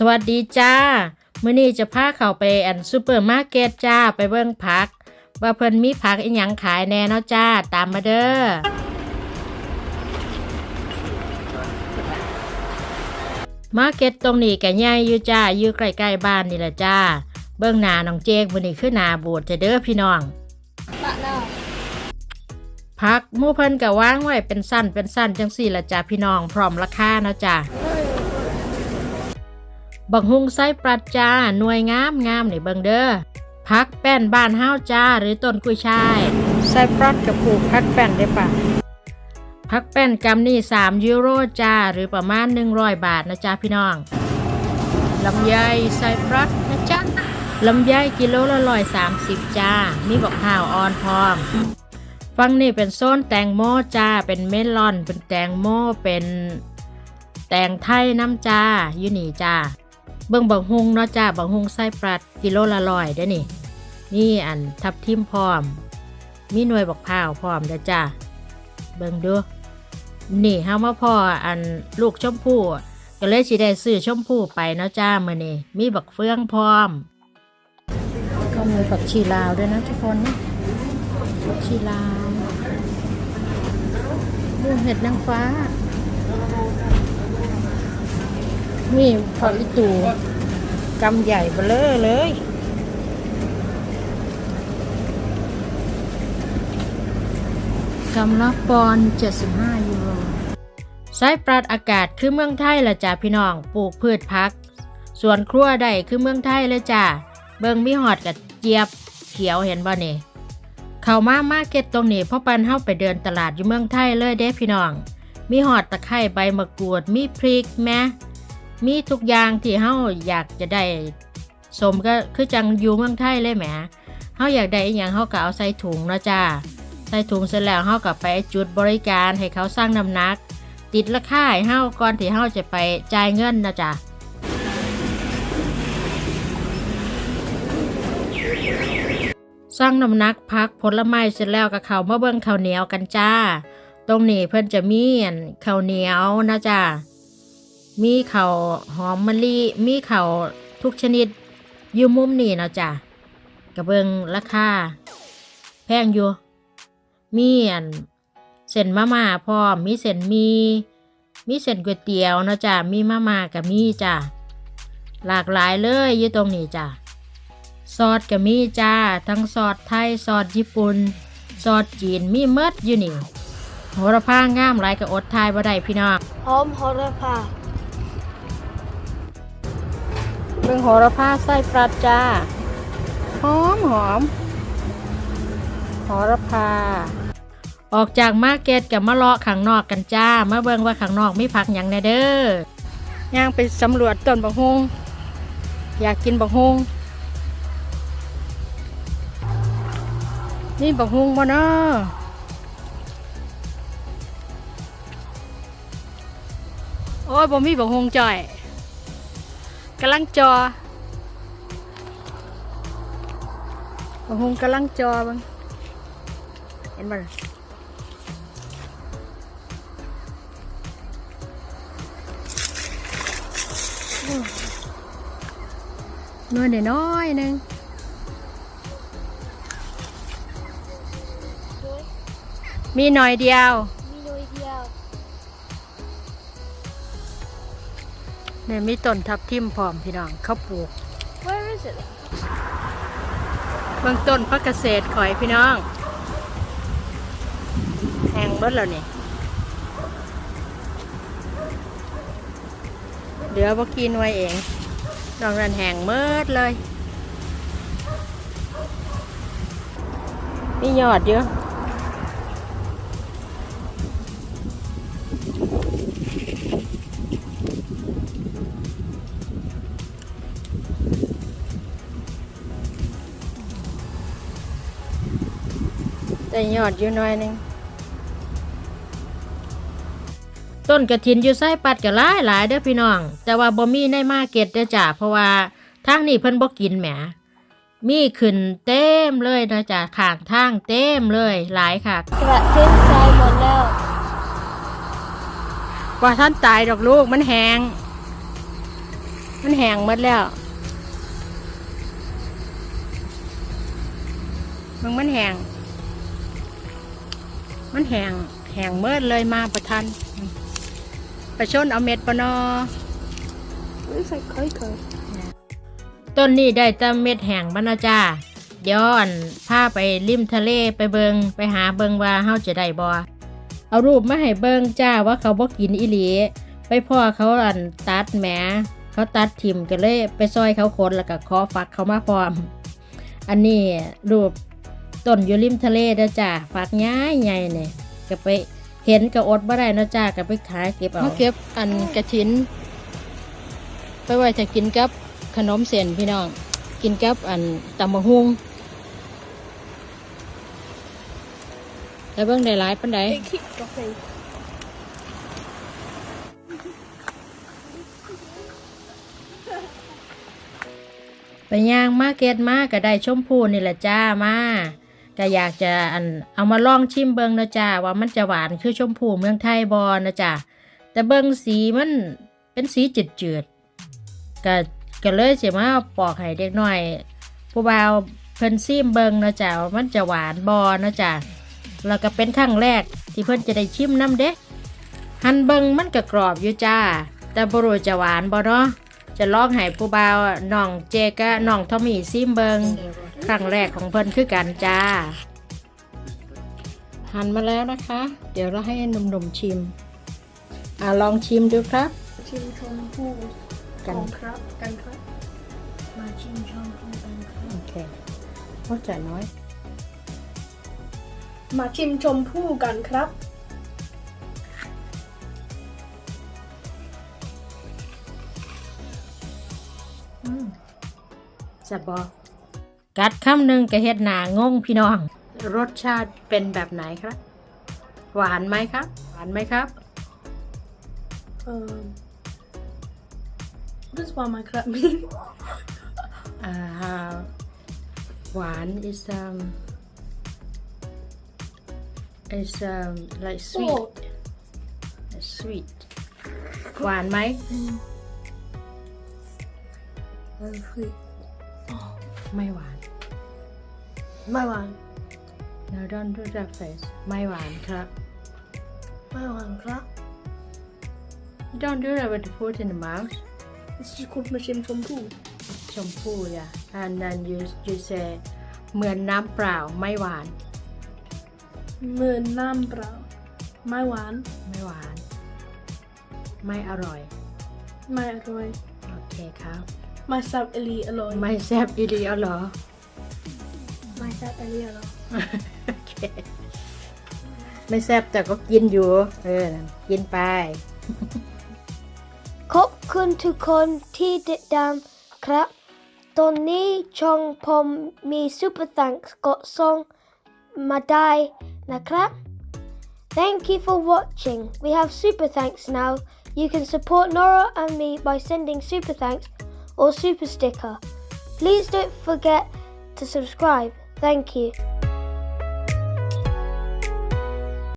สวัสดีจ้ามื้อนี้จะพาเข้าไปอันซูเปอร์มาร์เก็ตจ้าไปเบิ่งผัก ว่าเพิ่นมีผักอีหยังขายแน่เนาะจ้า ตามมาเด้อมาร์เก็ตตรงนี้ก็ใหญ่อยู่จ้าอยู่ใกล้ๆบ้านนี่แหละจ้า เบิ่งหน้าน้องเจกมื้อนี้คือหน้าบูดจะเด้อพี่น้องผักหมู่เพิ่นก็วางไว้เป็นสั้นเป็นสั้นจังสี่ละจ้าพี่น้องพร้อมราคาเนาะจ้า บักฮุงไส้ปรัดจ้าหน่วยงามงามนี่เบิงเด้อพักแป้นบ้านห้าวจ้าหรือต้นกุยช่ายไส้ปรัดกับปลูกพักแป้นได้ปะพักแป้นกำนี่3ยูโรจ้าหรือประมาณ100บาทนะจ้าพี่น้องลำไยไส้ปรัดนะจ๊ะลำไยกิโลละร้อยสามสิบจ้ามีบักข้าวอ่อนพร้อมฟังนี่เป็นโซนแตงโมจ้า เป็นเมลอน เป็นแตงโม เป็นแตงไทยน้ำจ้าอยู่นี่จ้า เบิ่งบักฮุงเนาะจ้าบักฮุงไส้ปรัดกิโลละร้อยเด้อนี่ นี่อันทับทิมพร้อม มีหน่วยบักพร้าวพร้อมเด้อจ้าเบิ่งดูนี่เฮามาพ่ออันลูกชมพู่ก็เลยสิได้ซื้อชมพู่ไปเนาะจ้ามื้อนี้มีบักเฟืองพร้อม ก็มีผักชีลาวด้วยนะทุกคนผักชีลาวดูเห็ดนางฟ้า นี่ผักอีตูกำใหญ่เบลอเลย กำละปอน75 ยูโรไซปรัดอากาศคือเมืองไทยละจ้าพี่น้อง ปลูกพืชพักสวนครัวได้คือเมืองไทยลยจ้า เบิงมีหอดกับเจี๊ยบเขียวเห็นบ่เนี่เข้ามามาเก็ตตรงนี้พ่อปันเฮาไปเดินตลาดอยู่เมืองไทยเลยเด้พี่น้อง มีหอดตะไคร้ใบมะกรูด มีพริกแม้ มีทุกอย่างที่เฮาอยากจะได้สมก็คือจังอยู่เมืองไทยเลยแหมเฮาอยากได้อีหยังเฮาก็เอาใส่ถุงนะจ้าใส่ถุงเสร็จแล้วเฮาก็ไปจุดบริการให้เขาสร้างน้ำหนัก ติดราคาให้เฮาก่อนที่เฮาจะไปจ่ายเงินนะจ้ะสร้างน้ำหนักพักผลไม้เสร็จแล้วก็เขามาเบิ่งข้าวเหนียวกันจ้า ตรงนี้เพิ่นจะมีอันข้าวเหนียวนะจ้า มีข้าวหอมมะลิมีข้าวทุกชนิดอยู่มุมนี่นะจ้ะกระเบิงราคาแพงอยู่ มีอันเส้นมาม่าพร้อมมีเส้นมี มีเส้นก๋วยเตี๋ยวนะจ้ะมีมาม่ากับมีจ้ะหลากหลายเลยอยู่ตรงนี้จ้ะซอสก็มีจ้า ทั้งซอสไทยซอสญี่ปุ่นซอสจีนมีเมดอยู่นี่โหระพางามหลายกับอดทายบ่ได้พี่น้องหอมโหระพา เรื่องโหระพาไส้ปลาจ้าหอมหอมโหระพา ออกจากมาเก็ตกับมาเลาะข้างนอกกันจ้ามาเบิ่งว่าข้างนอกไมีผักหยังแหน่เด้อย่างไปสำรวจต้นบักฮุงอยากกินบักฮุงนี่บักฮุงบ่เนาะโอ้ยบ่มีบักฮุงจ่อย กำลังจอบังฮงกำลังจอบังเห็นบ่ล่ะโอ้หน้อยน้อยหนึงมีหน่อยเดียว เนี่ยมีต้นทับทิมพร้อมพี่น้องเขาปลูก Where is it เบื้องต้นพักเกษตรขอยพี่น้องแหงเบิดแล้วนี่เหลือบ่กินไว้เองนอกนั้นแหงเมิดเลยมียอดเยอะ แต่ยอดอยู่หน่อยหนึง ต้นกระถินอยู่ไส้ปัดก็หลายหลายเด้อพี่น้อง แต่ว่าบ่มีในมาร์เก็ตเด้อจ้ะเพราะว่าทางนี้เพิ่นบ่กินแหมมีขึ้นเต็มเลยนะจ้ะข้างทางเต็มเลยหลายค่ะกระเทียมใจหมดแล้วว่าท่านตายดอกลูกมันแหงมันแห้งหมดแล้วมึงมันแห้ง มันแห้งแห้งเมิดเลยมาประทันประชนเอาเม็ดปะนอ Looks like cocoa. ต้นนี้ได้แต่เม็ดแห้งบ้านาจ้าเดี๋ยวอันพาไปริมทะเลไปเบิงไปหาเบิงว่าเฮาจะได้บ่เอารูปมาให้เบิงจ้าว่าเขาบ่กินอีหลีไปพ่อเขาอันตัดแหมเขาตัดทิมกันเลย ไปซอยเขาคนแล้วก็ขอฝักเขามาพร้อม อันนี้รูป ต้นอยู่ริมทะเลเด้อจ้าฝักย้ายใหญ่เนี่ยก็ไปเห็นก็อดบ่ได้เนาะจ้าก็ไปขายเก็บเอาเก็บอันกระถิน ไปไว้จะกินกับขนมเส้นพี่น้อง กินกับอันตำมะฮุงแล้วเบิ่งได้หลายปันใด It keeps dropping. ไปย่างมาร์เก็ตมาก็ได้ชมพูนี่แหละจ้ามา ก็อยากจะอันเอามาลองชิมเบิงนะจ้าว่ามันจะหวานคือชมพูเมืองไทยบอนะจ้าแต่เบิงสีมันเป็นสีจืดๆก็ก็เลยสิมาปอกให้เด็กหน่อย ผู้บ่าวเพิ่นซิมเบิงนะจ้าว่ามันจะหวานบอนะจ้าแล้วก็เป็นครั้งแรกที่เพิ่นจะได้ชิมน้ำเด้หันเบิงมันก็กรอบอยู่จ้า แต่บรูจะหวานบ่เนาะจะลองให้ผู้บ่าวน้องเจกะน้องทอมมี่ซิมเบิง ครั้งแรกของเพิ่นคือกันจ้า หันมาแล้วนะคะ เดี๋ยวเราให้หนุ่มๆชิม อ่าลองชิมดูครับ ชิมชมพู่กันของครับ กันครับ มาชิมชมพู่กันครับโอเคเข้าใจน้อย มาชิมชมพู่กันครับ อืมจะบอก กัดคำหนึ่งกะเฮ็ดหนางงพี่น้อง รสชาติเป็นแบบไหนครับ หวานไหมครับ หวานไหมครับ Um, what does one my crap mean? อ่าหวาน is um is um like sweet sweet หวานไหม Very sweet. ไม่หวาน My one. no don't do that face ไม่หวานครับ My one crap. you don't do that with the food in the mouth It's just called my chim chom poo. ชมพู่อย่า and then you you say เหมือนน้ำเปล่าไม่หวาน Mern nam bra. My one. ไม่หวาน ไม่อร่อย My alloy. โอเคครับ My sab eli alloy. ไม่แซ่บอีดีเอาเหรอ My sab eli alloy. โอเคไม่แซ่บแต่ก็กินอยู่ เออ กินไป ขอบคุณทุกคนที่ติดตามครับ ตอนนี้ช่องผมมี Super Thanks กดส่งมาได้นะครับ Thank you for watching. We have Super Thanks now. You can support Nora and me by sending Super Thanks or Super Sticker. Please don't forget to subscribe. Thank you.